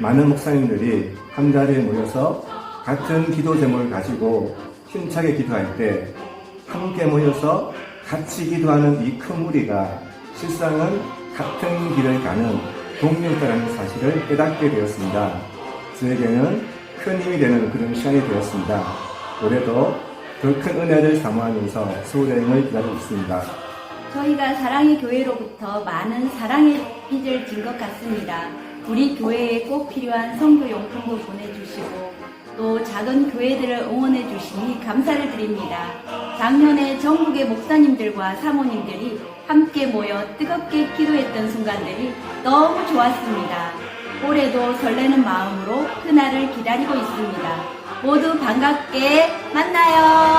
많은 목사님들이 한 자리에 모여서 같은 기도 제목을 가지고 힘차게 기도할 때 함께 모여서 같이 기도하는 이 큰 무리가 실상은 같은 길을 가는 동료다라는 사실을 깨닫게 되었습니다. 저에게는 큰 힘이 되는 그런 시간이 되었습니다. 올해도 더 큰 은혜를 사모하면서 서울여행을 기다리고 있습니다. 저희가 사랑의 교회로부터 많은 사랑의 빚을 진 것 같습니다. 우리 교회에 꼭 필요한 성교 용품도 보내주시고 또 작은 교회들을 응원해 주시니 감사를 드립니다. 작년에 전국의 목사님들과 사모님들이 함께 모여 뜨겁게 기도했던 순간들이 너무 좋았습니다. 올해도 설레는 마음으로 그날을 기다리고 있습니다. 모두 반갑게 만나요.